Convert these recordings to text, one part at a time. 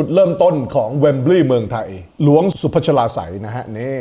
จุดเริ่มต้นของเวมบลีย์เมืองไทย หลวงสุพัชลาใสนะฮะนี่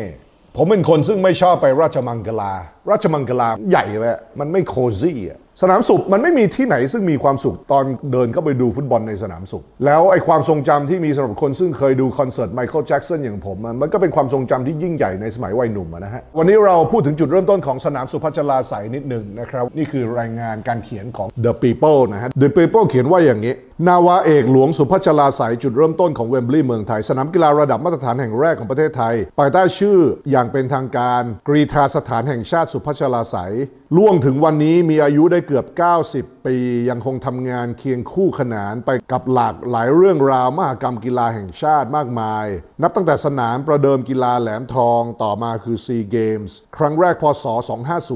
ผมเป็นคนซึ่งไม่ชอบไปราชมังกลา ราชมังกลาใหญ่เลยมันไม่โคซี่อะ สนามสุขมันไม่มีที่ไหนซึ่งมีความสุขตอนเดินเข้าไปดูฟุตบอลในสนามสุข แล้วไอ้ความทรงจำที่มีสำหรับคนซึ่งเคยดูคอนเสิร์ตไมเคิลแจ็กสันอย่างผม มันก็เป็นความทรงจำที่ยิ่งใหญ่ในสมัยวัยหนุ่มนะฮะ วันนี้เราพูดถึงจุดเริ่มต้นของสนามสุพัชลาไสนิดหนึ่งนะครับ นี่คือรายงานการเขียนของ The People นะฮะ The People เขียนว่าอย่างนี้นาวาเอกหลวงสุพัชลาไสยจุดเริ่มต้นของเวมบลีย์เมืองไทย สนามกีฬาระดับมาตรฐานแห่งแรกของประเทศไทย ภายใต้ชื่ออย่างเป็นทางการกรีธาสถานแห่งชาติสุพัชลาไสยล่วงถึงวันนี้มีอายุได้เกือบ 90 ปียังคงทำงานเคียงคู่ขนานไปกับหลากหลายเรื่องราวมหกรรมกีฬาแห่งชาติมากมาย นับตั้งแต่สนามประเดิมกีฬาแหลมทองต่อมาคือซีเกมส์ครั้งแรกพศ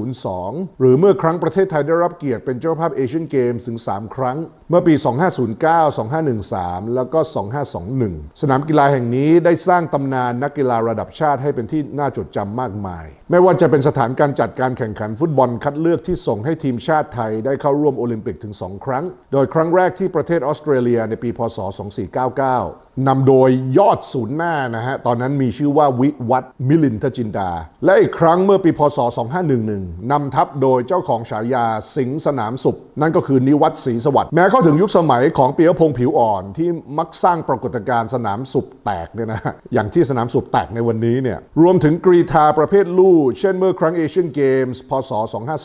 2502 หรือเมื่อครั้งประเทศไทยได้รับเกียรติเป็นเจ้าภาพเอเชียนเกมส์ถึง 3 ครั้ง เมื่อปี 2509 2513 แล้วก็ 2521 สนามกีฬาแห่งนี้ได้สร้างตำนานนักกีฬาระดับชาติให้เป็นที่น่าจดจำมากมาย ไม่ว่าจะเป็นสถานการจัดการแข่งขันฟุตบอลคัดเลือกที่ส่งให้ทีมชาติไทยได้เข้าร่วมโอลิมปิกถึง 2 ครั้ง โดยครั้งแรกที่ประเทศออสเตรเลียในปีพศ 2499นำโดยยอดศูนย์หน้านะฮะ ตอนนั้นมีชื่อว่าวิวัฒมิลินทจินดา และอีกครั้งเมื่อปีพศ 2511 นำทัพโดยเจ้าของฉายาสิงสนามสุข นั่นก็คือนิวัฒน์ศรีสวัสดิ์แม้เข้าถึงยุคสมัยของเปียพงษ์ผิวอ่อนที่มักสร้างปรากฏการณ์สนามสุขแตกเนี่ยนะอย่างที่สนามสุขแตกในวันนี้เนี่ยรวมถึงกรีธาประเภทลู่เช่นเมื่อครั้งเอเชียนเกมส์พศ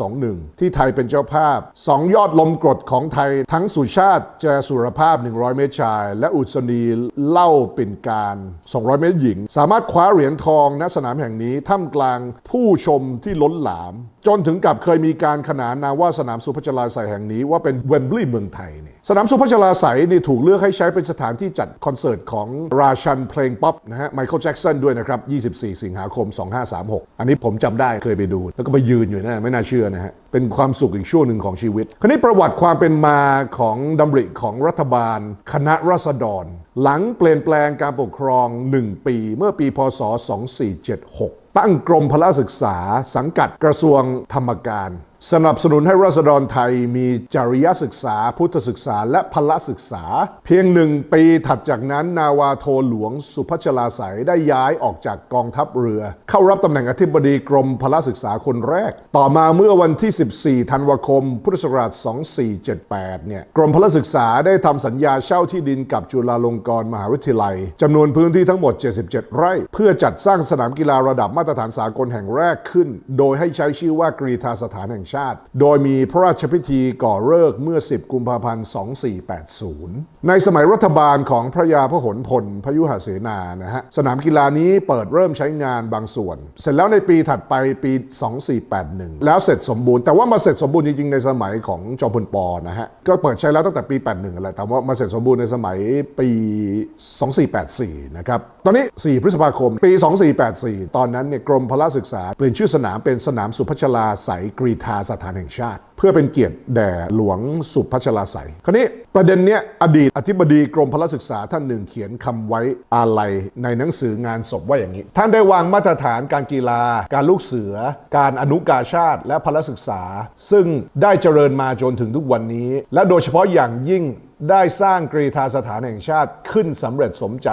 2521 ที่ไทยเป็นเจ้าภาพ 2 ยอดลมกรดของไทยทั้งสุชาติเจสุรภาพ 100 เมตรชาย และอุศนีเล่าปิ่นการ 200 เมตรหญิง สามารถคว้าเหรียญทองณสนามแห่งนี้ท่ามกลางผู้ชมที่ล้นหลาม จนถึงกับเคยมีการขนานนามว่าสนามสุพัชลาไสยแห่งนี้ว่าเป็นเวมบลีย์เมืองไทยนี่สนามสุพัชลาไสยนี่ถูกเลือกให้ใช้เป็นสถานที่จัดคอนเสิร์ตของราชันเพลงป๊อปนะฮะไมเคิลแจ็กสันด้วยนะครับ 24 สิงหาคม 2536 อันนี้ผมจำได้เคยไปดู แล้วก็ไปยืนอยู่นะไม่น่าเชื่อนะฮะเป็นความสุขอีกช่วงหนึ่งของชีวิต คราวนี้ประวัติความเป็นมาของดำริของรัฐบาล คณะรัษฎร หลังเปลี่ยนแปลงการปกครอง 1 ปี เมื่อปีพศ 2476 ตั้งกรมพละศึกษา สังกัดกระทรวงธรรมการ สนับสนุนให้ราษฎรไทยมีจริยศึกษา พุทธศึกษา และพละศึกษา เพียงหนึ่งปีถัดจากนั้น นาวาโทหลวงสุพัชลาไสยได้ย้ายออกจากกองทัพเรือ เข้ารับตำแหน่งอธิบดีกรมพละศึกษาคนแรก ต่อมาเมื่อวันที่ 14 ธันวาคม พุทธศักราช 2478 เนี่ยกรมพละศึกษาได้ทำสัญญาเช่าที่ดินกับจุฬาลงกรณ์มหาวิทยาลัยจำนวนพื้นที่ทั้งหมด 77 ไร่ เพื่อจัดสร้างสนามกีฬาระดับมาตรตรฐานสากลแห่งแรกขึ้น โดยให้ใช้ชื่อว่ากรีธาสถานแห่งชาติ โดยมีพระราชพิธีก่อเลิกเมื่อ 10 กุมภาพันธ์ 2480 ในสมัยรัฐบาลของพระยาพหลพลพยุหเสนานะฮะสนามกีฬานี้เปิดเริ่มใช้งานบางส่วน เสร็จแล้วในปีถัดไปปี 2481 แล้วเสร็จสมบูรณ์แต่ว่ามาเสร็จสมบูรณ์จริงๆในสมัยของจอมพลปอนะฮะก็เปิดใช้แล้วตั้งแต่ปี 81อะไรแต่ว่ามาเสร็จสมบูรณ์ในสมัยปี 2484 นะครับตอนนี้ 4 พฤษภาคม ปี 2484 ตอนนั้นเนี่ยกรมพละศึกษา เปลี่ยนชื่อสนามเป็นสนามสุพัชลาไสยกรีธาสถานแห่งชาติ เพื่อเป็นเกียรติแด่หลวงสุพัชลาไสยคราวนี้ประเด็นเนี้ยอดีตอธิบดีกรมพละศึกษาท่านหนึ่งเขียนคำไว้อาลัยในหนังสืองานศพว่าอย่างนี้ ท่านได้วางมาตรฐานการกีฬา การลูกเสือ การอนุกาชาติ และพละศึกษา ซึ่งได้เจริญมาจนถึงทุกวันนี้ และโดยเฉพาะอย่างยิ่ง ได้สร้างกรีธาสถานแห่งชาติขึ้นสำเร็จสมใจ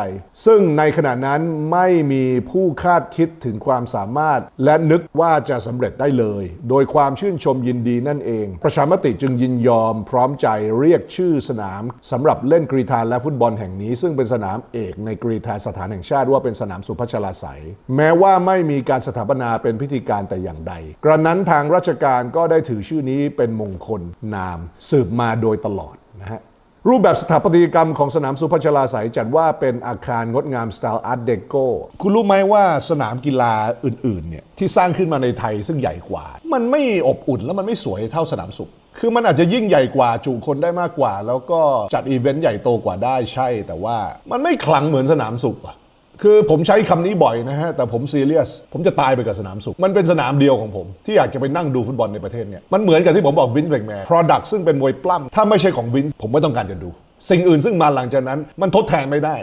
ซึ่งในขณะนั้นไม่มีผู้คาดคิดถึงความสามารถ และนึกว่าจะสำเร็จได้เลย โดยความชื่นชมยินดีนั่นเอง ประชามติจึงยินยอมพร้อมใจเรียกชื่อสนามสำหรับเล่นกรีธาและฟุตบอลแห่งนี้ ซึ่งเป็นสนามเอกในกรีธาสถานแห่งชาติว่าเป็นสนามสุพัชลาไสยแม้ว่าไม่มีการสถาปนาเป็นพิธีการแต่อย่างใด กระนั้นทางราชการก็ได้ถือชื่อนี้เป็นมงคลนาม สืบมาโดยตลอดนะฮะ รูปแบบสถาปัตยกรรมของสนามสุพัชลาไสยจัดว่าเป็นอาคารงดงามสไตล์อาร์ตเดโกคุณรู้ไหมว่าสนามกีฬาอื่นๆเนี่ยที่สร้างขึ้นมาในไทยซึ่งใหญ่กว่า มันไม่อบอุ่นแล้วมันไม่สวยเท่าสนามสุข คือมันอาจจะยิ่งใหญ่กว่าจุคนได้มากกว่า แล้วก็จัดอีเวนต์ใหญ่โตกว่าได้ใช่ แต่ว่ามันไม่คลังเหมือนสนามสุขอะ คือผมใช้คำนี้บ่อยนะฮะ แต่ผมซีเรียส ผมจะตายไปกับสนามสุข มันเป็นสนามเดียวของผม ที่อยากจะไปนั่งดูฟุตบอลในประเทศเนี่ย มันเหมือนกับที่ผมบอกวินส์เบกแมน Product ซึ่งเป็นมวยปล้ำถ้าไม่ใช่ของวินส์ผมไม่ต้องการจะดู สิ่งอื่นซึ่งมาหลังจากนั้น มันทดแทนไม่ได้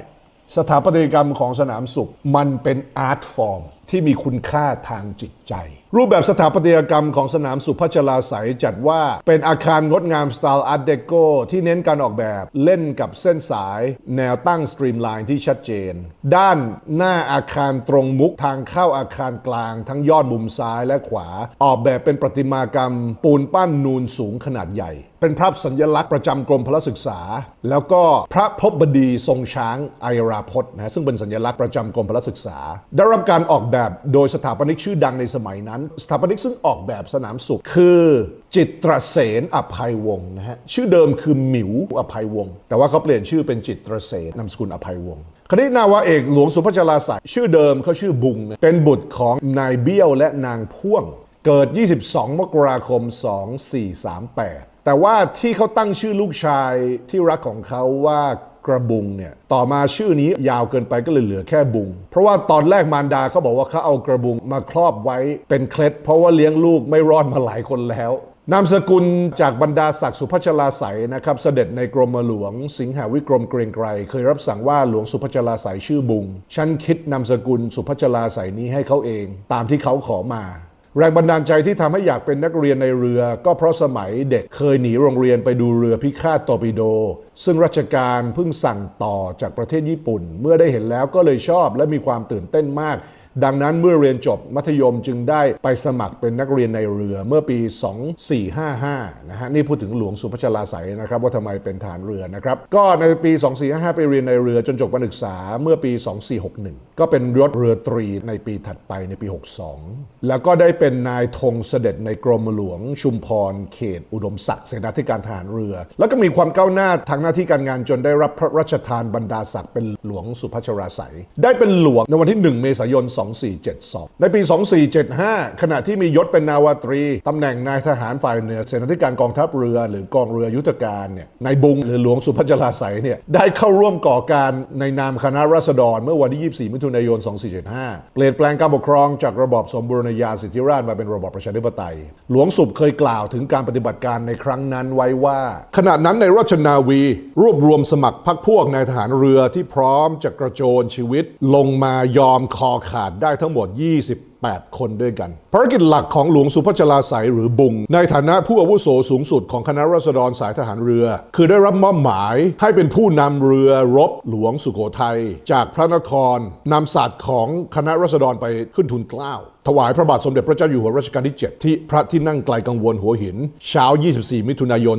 สถาปัตยกรรมของสนามสุข มันเป็นอาร์ตฟอร์มที่มีคุณค่าทางจิตใจ รูปแบบสถาปัตยกรรมของสนามสุพัชลาสายจัดว่าเป็นอาคารงดงามสไตล์อาร์ตเดโกที่เน้นการออกแบบเล่นกับเส้นสายแนวตั้งสตรีมไลน์ที่ชัดเจน ด้านหน้าอาคารตรงมุกทางเข้าอาคารกลาง ทั้งยอดมุมซ้ายและขวา ออกแบบเป็นประติมากรรมปูนปั้นนูนสูงขนาดใหญ่ เป็นพระสัญลักษณ์ประจำกรมพระศึกษา แล้วก็พระพบบดีทรงช้างไอราพจน์นะฮะซึ่งเป็นสัญลักษณ์ประจำกรมพระศึกษา ได้รับการออกแบบโดยสถาปนิกชื่อดังในสมัยนั้น สถาปนิกซึ่งออกแบบสนามสุขคือจิตรเสนอภัยวงศ์นะฮะชื่อเดิมคือหมิวอภัยวงศ์แต่ว่าเขาเปลี่ยนชื่อเป็นจิตรเสนนามสกุลอภัยวงศ์คณินาวาเอกหลวงสุพัชราสายชื่อเดิมเขาชื่อบุงนะเป็นบุตรของนายเบี้ยวและนางพ่วง เกิด 22 มกราคม 2438 แต่ว่าที่เขาตั้งชื่อลูกชายที่รักของเขาว่ากระบุงเนี่ยต่อมาชื่อนี้ยาวเกินไปก็เลยเหลือแค่บุง เพราะว่าตอนแรกมารดาเขาบอกว่าเขาเอากระบุงมาครอบไว้เป็นเคล็ด เพราะว่าเลี้ยงลูกไม่รอดมาหลายคนแล้วนามสกุลจากบรรดาศักดิ์สุพัชลาไสยนะครับ เสด็จในกรมหลวง สิงหาวิกรมเกรงไกรเคยรับสั่งว่าหลวงสุพัชลาไสยชื่อบุง ฉันคิดนามสกุลสุพัชลาไสยนี้ให้เขาเอง ตามที่เขาขอมา แรงบันดาลใจที่ทำให้อยากเป็นนักเรียนในเรือ ก็เพราะสมัยเด็กเคยหนีโรงเรียนไปดูเรือพิฆาตตอร์ปิโด ซึ่งรัชการเพิ่งสั่งต่อจากประเทศญี่ปุ่น เมื่อได้เห็นแล้วก็เลยชอบและมีความตื่นเต้นมาก ดังนั้นเมื่อเรียนจบมัธยมจึงได้ไปสมัครเป็นนักเรียนในเรือเมื่อปี 2455 นะฮะนี่พูดถึงหลวงสุพัชลาไสนะครับ ว่าทำไมเป็นฐานเรือนะครับ ก็ในปี 2455 ไปเรียนในเรือจนจบการศึกษาเมื่อปี 2461 ก็เป็นยศเรือตรีในปีถัดไปในปี 62 แล้วก็ได้เป็นนายธงเสด็จในกรมหลวง ชุมพร เขต อุดมศักดิ์เสนาธิการทหารเรือ แล้วก็มีความก้าวหน้าทางหน้าที่การงานจนได้รับพระราชทานบรรดาศักดิ์เป็นหลวงสุพัชราไสยได้เป็นหลวงในวันที่ 1 เมษายน 2472 ในปี 2475 ขณะที่มียศเป็นนาวาตรีตำแหน่งนายทหารฝ่ายเหนือเสนาธิการกองทัพเรือ หรือกองเรือยุทธการเนี่ยนายบุงหรือหลวงสุพัชราไสยเนี่ยได้เข้าร่วมก่อการในนามคณะราษฎรเมื่อวันที่ 24 มิถุนายน 2475 เปลี่ยนแปลงการปกครองจากระบอบสมบูรณาญาสิทธิราชมาเป็นระบอบประชาธิปไตย หลวงสุบเคยกล่าวถึงการปฏิบัติการในครั้งนั้นไว้ว่า ขณะนั้นในราชนาวี รวบรวมสมัครพรรคพวกนายทหารเรือที่พร้อมจะกระโจนชีวิต ลงมายอมคอขาดได้ทั้งหมด 20 8 คนด้วยกัน ภารกิจหลักของหลวงสุพัชลาไสยหรือบุง ในฐานะผู้อาวุโสสูงสุดของคณะราษฎรสายทหารเรือ คือได้รับมอบหมายให้เป็นผู้นำเรือรบหลวงสุโขทัยจากพระนครนำศาสตร์ของคณะราษฎรไปขึ้นทุนเกล้าถวายพระบาทสมเด็จพระเจ้าอยู่หัวรัชกาลที่ 7 ที่พระที่นั่งไกลกังวลหัวหิน เช้า 24 มิถุนายน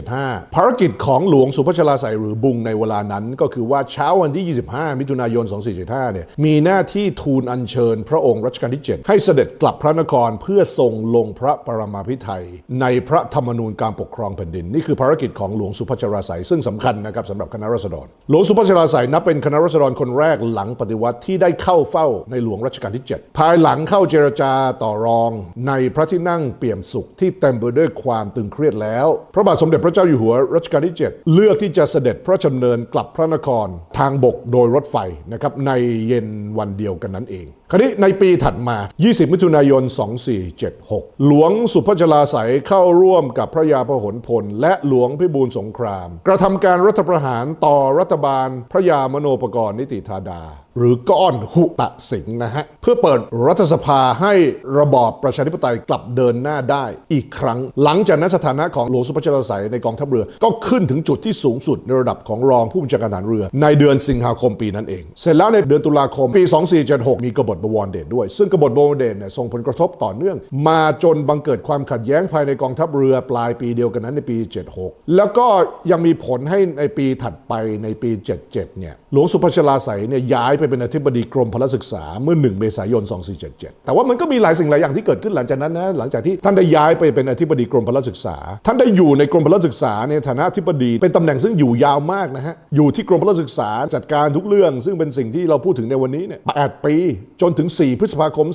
2475 ภารกิจของหลวงสุพัชลาไสยหรือบุงในเวลานั้น ก็คือว่าเช้าวันที่ 25 มิถุนายน 2475 เนี่ยมีหน้าที่ทูลอัญเชิญพระองค์รัชกาลที่ 7 ให้เสด็จกลับพระนครเพื่อทรงลงพระปรมาภิไธยในพระธรรมนูญการปกครองแผ่นดิน นี่คือภารกิจของหลวงสุพัชลาไสยซึ่งสำคัญนะครับสำหรับคณะราษฎร หลวงสุพัชลาไสยนับเป็นคณะราษฎรคนแรกหลังปฏิวัติที่ได้เข้าเฝ้าในหลวงรัชกาลที่ 7 ภายหลังเข้าเจรจาต่อรองในพระที่นั่งเปี่ยมสุขที่เต็มไปด้วยความตึงเครียดแล้ว พระบาทสมเด็จพระเจ้าอยู่หัวรัชกาลที่ 7 เลือกที่จะเสด็จพระชำเนินกลับพระนครทางบกโดยรถไฟนะครับในเย็นวันเดียวกันนั้นเอง คราวนี้ในปีถัดมา 20 มิถุนายน 2476 หลวงสุพัชลาไสยเข้าร่วมกับพระยาพหลพล และหลวงพิบูลสงคราม กระทำการรัฐประหารต่อรัฐบาลพระยามโนปกรณ์นิติธาดา หรือก้อนหุตะสิงห์นะฮะเพื่อเปิดรัฐสภาาให้ระบอบประชาธิปไตยกลับเดินหน้าได้อีกครั้ง หลังจากนั้นสถานะของหลวงสุพัชลาไสยในกองทัพเรือ ก็ขึ้นถึงจุดที่สูงสุดในระดับของรองผู้บัญชาการทหารเรือ ในเดือนสิงหาคมปีนั้นเอง เสร็จแล้วในเดือนตุลาคมปี 2476 มีกบฏบวรเดชด้วย ซึ่งกบฏบวรเดชเนี่ยส่งผลกระทบต่อเนื่อง มาจนบังเกิดความขัดแย้งภายในกองทัพเรือปลายปีเดียวกันนั้นในปี 76 แล้วก็ยังมีผลให้ในปีถัดไปในปี 77 เนี่ยหลวงสุพัชลาไสยเนี่ยย้ายไปเป็นอธิบดีกรมพละศึกษาเมื่อ 1 เมษายน 2477แต่ว่ามันก็มีหลายสิ่งหลายอย่างที่เกิดขึ้นหลังจากนั้นนะหลังจากที่ท่านได้ย้ายไปเป็นอธิบดีกรมพละศึกษา ท่านได้อยู่ในกรมพละศึกษาในฐานะอธิบดี เป็นตำแหน่งซึ่งอยู่ยาวมากนะฮะอยู่ที่กรมพละศึกษาจัดการทุกเรื่อง ซึ่งเป็นสิ่งที่เราพูดถึงในวันนี้เนี่ย8ปี จนถึง 4 พฤษภาคม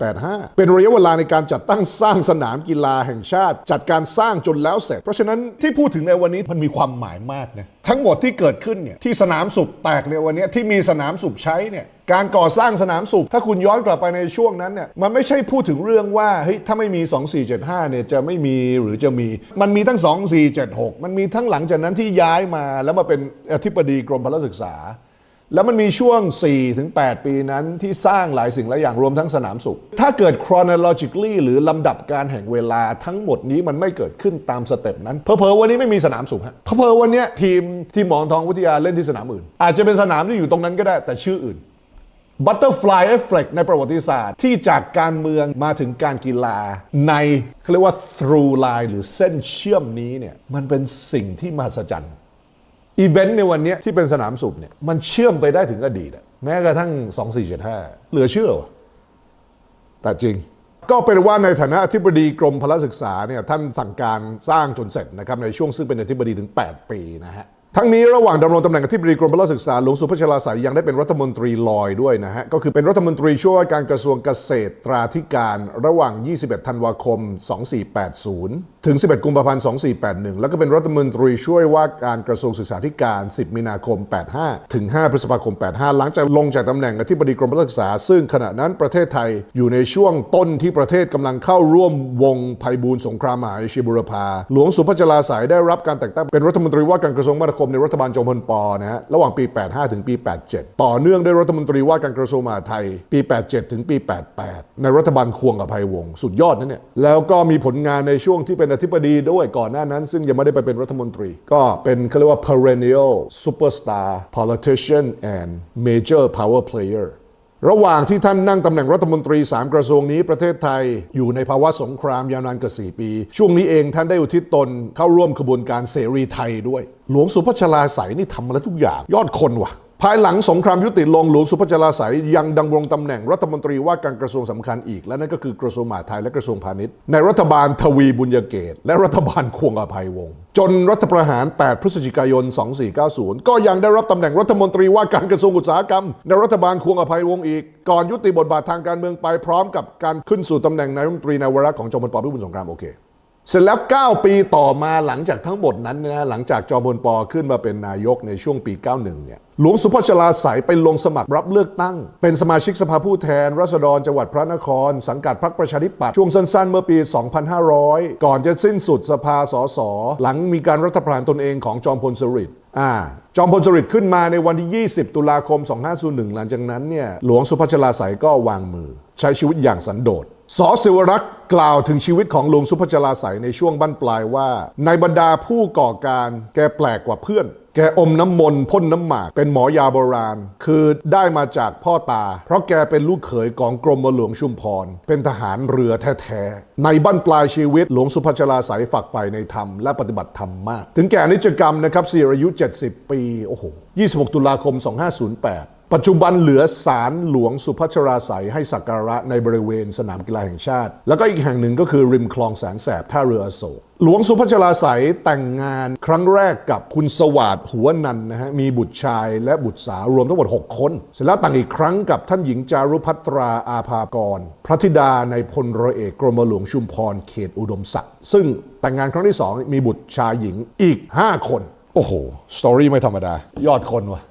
2485 เป็นระยะเวลาในการจัดตั้งสร้างสนามกีฬาแห่งชาติ จัดการสร้างจนแล้วเสร็จ เพราะฉะนั้นที่พูดถึงในวันนี้มันมีความหมายมากนะทั้งหมดที่เกิดขึ้นเนี่ยที่สนามสุขแตกในวันนี้ที่มีสนามสุขใช้เนี่ย การก่อสร้างสนามสุข ถ้าคุณย้อนกลับไปในช่วงนั้นเนี่ยมันไม่ใช่พูดถึงเรื่องว่าเฮ้ยถ้าไม่มี 2475เนี่ยจะไม่มีหรือจะมี มันมีทั้ง 2476 มันมีทั้งหลังจากนั้นที่ย้ายมาแล้วมาเป็นอธิบดีกรมพละศึกษา แล้วมันมีช่วง 4-8 ปีนั้นที่สร้างหลายสิ่งหลายอย่างรวมทั้งสนามสุข ถ้าเกิด chronologically หรือลำดับการแห่งเวลาทั้งหมดนี้มันไม่เกิดขึ้นตามสเต็ปนั้นเพอเพอๆวันนี้ไม่มีสนามสุขฮะเพอเพอๆวันนี้ทีมที่หมอนทองวิทยาเล่นที่สนามอื่น อาจจะเป็นสนามที่อยู่ตรงนั้นก็ได้แต่ชื่ออื่น บัตเตอร์ฟลายเอฟเฟกในประวัติศาสตร์ ที่จากการเมืองมาถึงการกีฬาในเขาเรียกว่า through line หรือเส้นเชื่อมนี้เนี่ยมันเป็นสิ่งที่มหัศจรรย์อีเวนต์ในวันนี้ที่เป็นสนามสุขเนี่ยมันเชื่อมไปได้ถึงอดีตอะแม้กระทั่ง 2475 เหลือเชื่อวะแต่จริงก็เป็นว่าในฐานะอธิบดีกรมพละศึกษาเนี่ยท่านสั่งการสร้างจนเสร็จนะครับในช่วงซึ่งเป็นอธิบดีถึง 8 ปีนะฮะ ทั้งนี้ระหว่างดำรงตำแหน่งอธิบดีกรมพละศึกษาหลวงสุพัชลาสายยังได้เป็นรัฐมนตรีลอยด้วยนะฮะ ก็คือเป็นรัฐมนตรีช่วยว่าการกระทรวงเกษตราธิการระหว่าง 21 ธันวาคม 2480 ถึง 11 กุมภาพันธ์ 2481 แล้วก็เป็นรัฐมนตรีช่วยว่าการกระทรวงศึกษาธิการ 10 มีนาคม 85 ถึง 5 พฤษภาคม 85 หลังจากลงจากตำแหน่งอธิบดีกรมพละศึกษา ซึ่งขณะนั้นประเทศไทยอยู่ในช่วงต้นที่ประเทศกำลังเข้าร่วมวงภัยบูลย์สงครามมหาเอเชียบุรพาหลวงสุพัชลาสายได้รับการแต่งตั้งเป็นรัฐมนตรีว่าการกระทรวงมหาคมในรัฐบาลจอมพลปอนะฮะระหว่างปี 85 ถึงปี 87 ต่อเนื่องด้วยรัฐมนตรีว่าการกระทรวงมหาดไทย ปี 87 ถึงปี 88 ในรัฐบาลควงอภัยวงศ์สุดยอดนะเนี่ยแล้วก็มีผลงานในช่วงที่เป็นอธิบดีด้วยก่อนหน้านั้น ซึ่งยังไม่ได้ไปเป็นรัฐมนตรี ก็เป็นเขาเรียกว่า perennial superstar politician and major power player ระหว่างที่ท่านนั่งตำแหน่งรัฐมนตรี 3 กระทรวงนี้ประเทศไทยอยู่ในภาวะสงครามยาวนานกว่า 4 ปี ช่วงนี้เองท่านได้อุทิศตนเข้าร่วมขบวนการเสรีไทยด้วย หลวงสุพัชลาใสยนี่ทำมาแล้วทุกอย่างยอดคนว่ะ ภายหลังสงครามยุติลงหลวงสุพัชลาใสยยังดำรงตำแหน่งรัฐมนตรีว่าการกระทรวงสำคัญอีก และนั่นก็คือกระทรวงมหาดไทยและกระทรวงพาณิชย์ ในรัฐบาลทวีบุญยเกต และรัฐบาลควงอภัยวงศ์จนรัฐประหาร 8 พฤศจิกายน 2490 ก็ยังได้รับตำแหน่งรัฐมนตรีว่าการกระทรวงอุตสาหกรรม ในรัฐบาลควงอภัยวงศ์อีก ก่อนยุติบทบาททางการเมืองไปพร้อมกับการขึ้นสู่ตำแหน่งนายรัฐมนตรีในวาระของจอมพลปพิบูลสงครามโอเค เสร็จแล้ว 9 ปีต่อมาหลังจากทั้งหมดนั้นนะหลังจากจอมพลปอขึ้นมาเป็นนายกในช่วงปี 91 เนี่ยหลวงสุพชลาใสยไปลงสมัครรับเลือกตั้ง เป็นสมาชิกสภาผู้แทนราษฎรจังหวัดพระนคร สังกัดพรรคประชาธิปัตย์ช่วงสั้นๆ เมื่อปี 2500 ก่อนจะสิ้นสุดสภาสสหลังมีการรัฐประหารตนเองของจอมพลสฤษดิ์อ่าจอมพลสฤษดิ์ขึ้นมาในวันที่ 20 ตุลาคม 2501 หลังจากนั้นเนี่ยหลวงสุพชลาใสยก็วางมือ ใช้ชีวิตอย่างสันโดษ สอศิวรักษ์กล่าวถึงชีวิตของหลวงสุพัชลาใสยในช่วงบั้นปลายว่า ในบรรดาผู้ก่อการแกแปลกกว่าเพื่อน แกอมน้ำมนต์พ่นน้ำหมาก เป็นหมอยาโบราณ คือได้มาจากพ่อตา เพราะแกเป็นลูกเขยของกรมหลวงชุมพร เป็นทหารเรือแท้ๆ ในบั้นปลายชีวิตหลวงสุพัชลาใสยฝักใฝ่ในธรรมและปฏิบัติธรรมมาก ถึงแก่นิจกรรมนะครับเสียอายุ 70 ปีโอ้โห26 ตุลาคม 2508 ปัจจุบันเหลือศาลหลวงสุพัชราไสยให้สักการะในบริเวณสนามกีฬาแห่งชาติ แล้วก็อีกแห่งหนึ่งก็คือริมคลองแสนแสบท่าเรืออโศกหลวงสุพัชราไสยแต่งงานครั้งแรกกับคุณสวัสดหัวนันนะฮะมีบุตรชายและบุตรสาวรวมทั้งหมด 6 คน เสร็จแล้วแต่งอีกครั้งกับท่านหญิงจารุพัตราอาภากร พระธิดาในพลรอเอกกรมหลวงชุมพรเขตอุดมศักดิ์ซึ่งแต่งงานครั้งที่สองมีบุตรชายหญิงอีก 5 คนโอ้โห สตอรี่ไม่ธรรมดา ยอดคนวะ